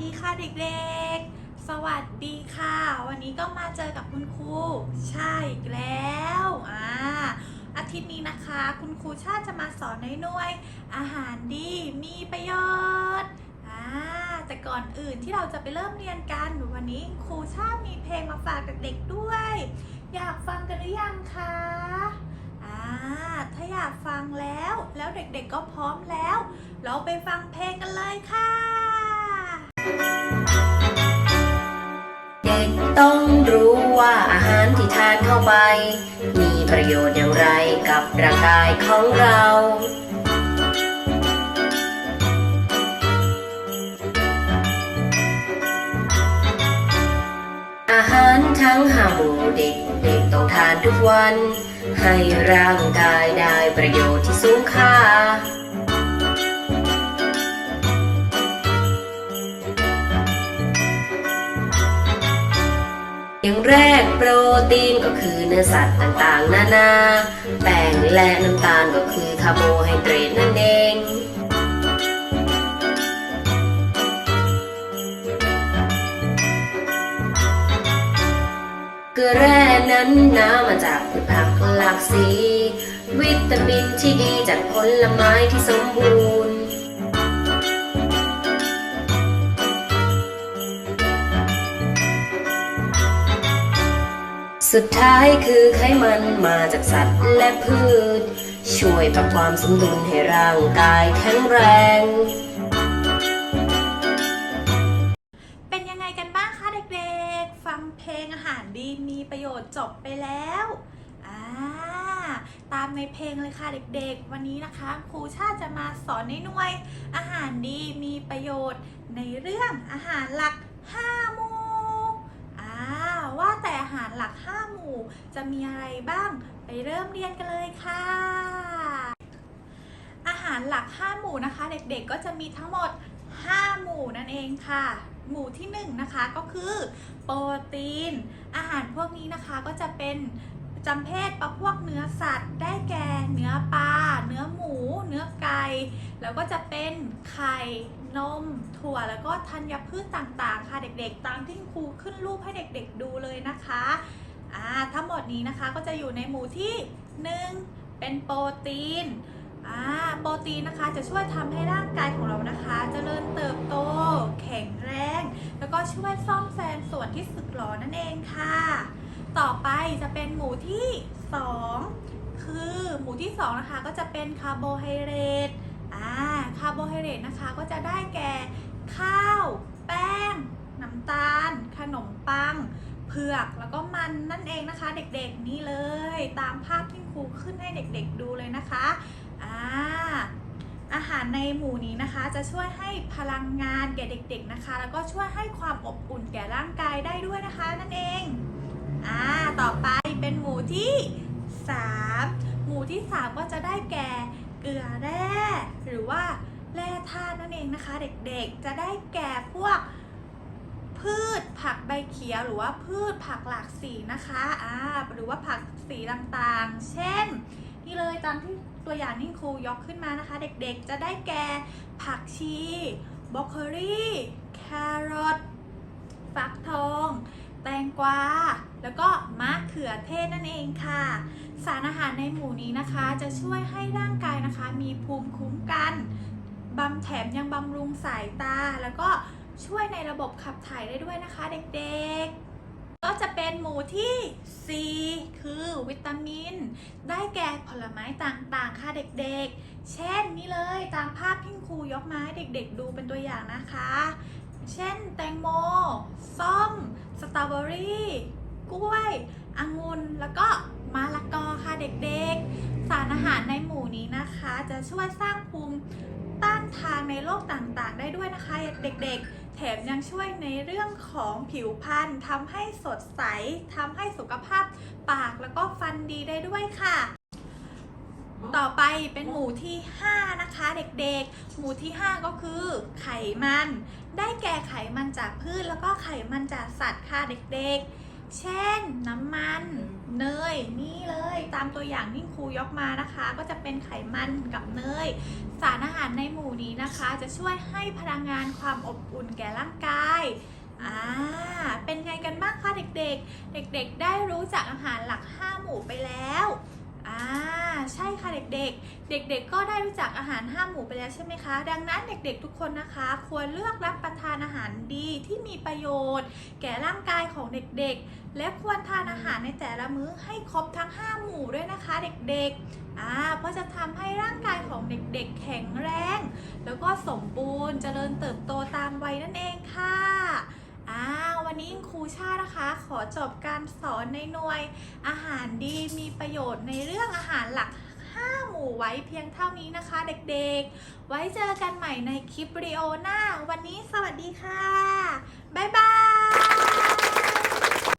ดีค่ะเด็กๆ สวัสดีค่ะ วันนี้ก็มาเจอกับคุณครูใช่อีกแล้วอ่าอาทิตย์นี้นะคะ คุณครูชาติจะมาสอนนหน่วยอาหารดีมีประโยชน์อ่าแต่ก่อนอื่นที่เราจะไปเริ่มเรียนกันวันนี้ครูชาติมีเพลงมาฝากเด็กๆด้วย อยากฟังกันหรือยังคะอ่าถ้าอยากฟังแล้วแล้วเด็กๆก็พร้อมแล้ว เราไปฟังเพลงกันเลยค่ะ ต้องรู้ว่าอาหารที่ทานเข้าไป มีประโยชน์อย่างไรกับร่างกายของเรา อาหารทั้งห้าหมู่เด็กเด็กต้องทานทุกวัน ให้ร่างกายได้ประโยชน์ที่สูงค่า อย่างแรกโปรตีนก็คือเนื้อสัตว์ต่างๆ นานา แป้งและน้ำตาลก็คือคาร์โบไฮเดรตนั่นเองเกลือแร่นั้นน้ำมาจากพืชผักหลากสี วิตามินที่ดีจากผลไม้ที่สมบูรณ์ สุดท้ายคือไขมันมาจากสัตว์และพืช ช่วยปรับความสมดุลให้ร่างกายแข็งแรง เป็นยังไงกันบ้างคะเด็กๆ ฟังเพลงอาหารดีมีประโยชน์จบไปแล้วอ่าตามในเพลงเลยค่ะเด็กๆ วันนี้นะคะครูชาติจะมาสอนในหน่วย อาหารดีมีประโยชน์ในเรื่องอาหารหลัก ว่าแต่อาหารหลัก 5 หมู่ จะมีอะไรบ้าง ไปเริ่มเรียนกันเลยค่ะ อาหารหลัก 5 หมู่นะคะ เด็กๆก็จะมีทั้งหมด 5 หมู่นั่นเองค่ะ หมู่ที่1นะคะก็คือโปรตีน อาหารพวกนี้นะคะก็จะเป็นจำเพศประพวกเนื้อสัตว์ ได้แก่ เนื้อปลา เนื้อหมู เนื้อไก่ แล้วก็จะเป็นไข่ นมถั่วแล้วก็ธัญพืชต่างๆ ค่ะเด็กๆ ตามที่ครูขึ้นรูปให้เด็กๆดูเลยนะคะอ่าทั้งหมดนี้นะคะก็จะอยู่ในหมู่ที่ 1 เป็นโปรตีนอ่าโปรตีนนะคะจะช่วยทำให้ร่างกายของเรานะคะเจริญเติบโต แข็งแรง แล้วก็ช่วยซ่อมแซมส่วนที่สึกหรอนั่นเองค่ะ ต่อไปจะเป็นหมู่ที่ 2 คือหมู่ที่2นะคะก็จะเป็นคาร์โบไฮเดรต คาร์โบไฮเดรตนะคะก็จะได้แก่ข้าว แป้ง น้ำตาล ขนมปัง เผือกแล้วก็มันนั่นเองนะคะ เด็กๆนี่เลย ตามภาพที่ครูขึ้นให้เด็กๆดูเลยนะคะอ่าอาหารในหมู่นี้นะคะ จะช่วยให้พลังงานแก่เด็ก ๆนะคะ แล้วก็ช่วยให้ความอบอุ่นแก่ร่างกายได้ด้วยนะคะนั่นเองอ่าต่อไปเป็นหมู่ที่ 3 หมู่ที่ 3 ก็จะได้แก่ เกลือแร่ หรือว่าแร่ธาตุนั่นเองนะคะ เด็กๆจะได้แก่พวกพืชผักใบเขียวหรือว่าพืชผักหลากสีนะคะอ่าหรือว่าผักสีต่างๆ เช่น นี่เลยตามที่ตัวอย่างที่ครูยกขึ้นมานะคะ เด็กๆจะได้แก่ผักชีบรอกโคลีแครอทฟักทอง แตงกวา แล้วก็มะเขือเทศนั่นเองค่ะ สารอาหารในหมู่นี้นะคะ จะช่วยให้ร่างกายนะคะ มีภูมิคุ้มกันบำแถมยังบำรุงสายตา แล้วก็ช่วยในระบบขับถ่ายได้ด้วยนะคะเด็กๆ ก็จะเป็นหมู่ที่ 4 คือวิตามิน ได้แก่ผลไม้ต่างๆ ค่ะเด็กๆ เช่นนี่เลยตามภาพที่ครูยกมาให้เด็กๆ ดูเป็นตัวอย่างนะคะ เช่นแตงโม ส้ม สตรอเบอรี่ กล้วย องุ่น แล้วก็ เด็กๆ สารอาหารในหมู่นี้นะคะ จะช่วยสร้างภูมิต้านทานในโรคต่างๆ ได้ด้วยนะคะเด็กๆ แถมยังช่วยในเรื่องของผิวพรรณทำให้สดใสทำให้สุขภาพปากแล้วก็ฟันดีได้ด้วยค่ะต่อไปเป็นหมู่ที่ 5 นะคะเด็กๆ หมู่ที่ 5 ก็คือ ไขมัน ได้แก่ไขมันจากพืชแล้วก็ไขมันจากสัตว์ค่ะเด็กๆ เช่นน้ำมันเนยนี่เลยตามตัวอย่างที่ครูยกมานะคะ ก็จะเป็นไขมันกับเนย สารอาหารในหมู่นี้นะคะ จะช่วยให้พลังงานความอบอุ่นแก่ร่างกายอ่าเป็นไงกันบ้างคะเด็กๆ เด็กๆ ได้รู้จักอาหารหลัก 5 หมู่ไปแล้ว อ่าใช่ค่ะเด็กๆ เด็กๆก็ได้รู้จักอาหาร5หมู่ไปแล้วใช่ไหมคะ ดังนั้นเด็กๆทุกคนนะคะ ควรเลือกรับประทานอาหารดีที่มีประโยชน์ แก่ร่างกายของเด็กๆ และควรทานอาหารในแต่ละมื้อให้ครบทั้ง 5 หมู่ด้วยนะคะเด็กๆอ่าเพราะจะทำให้ร่างกายของเด็กๆ แข็งแรง แล้วก็สมบูรณ์เจริญเติบโตตามวัยนั่นเองค่ะ วันนี้ครูชานะคะ ขอจบการสอนในหน่วยอาหารดีมีประโยชน์ในเรื่องอาหารหลัก 5 หมู่ไว้เพียงเท่านี้นะคะ เด็กๆ ไว้เจอกันใหม่ในคลิปวิดีโอหน้า วันนี้สวัสดีค่ะ บ๊ายบาย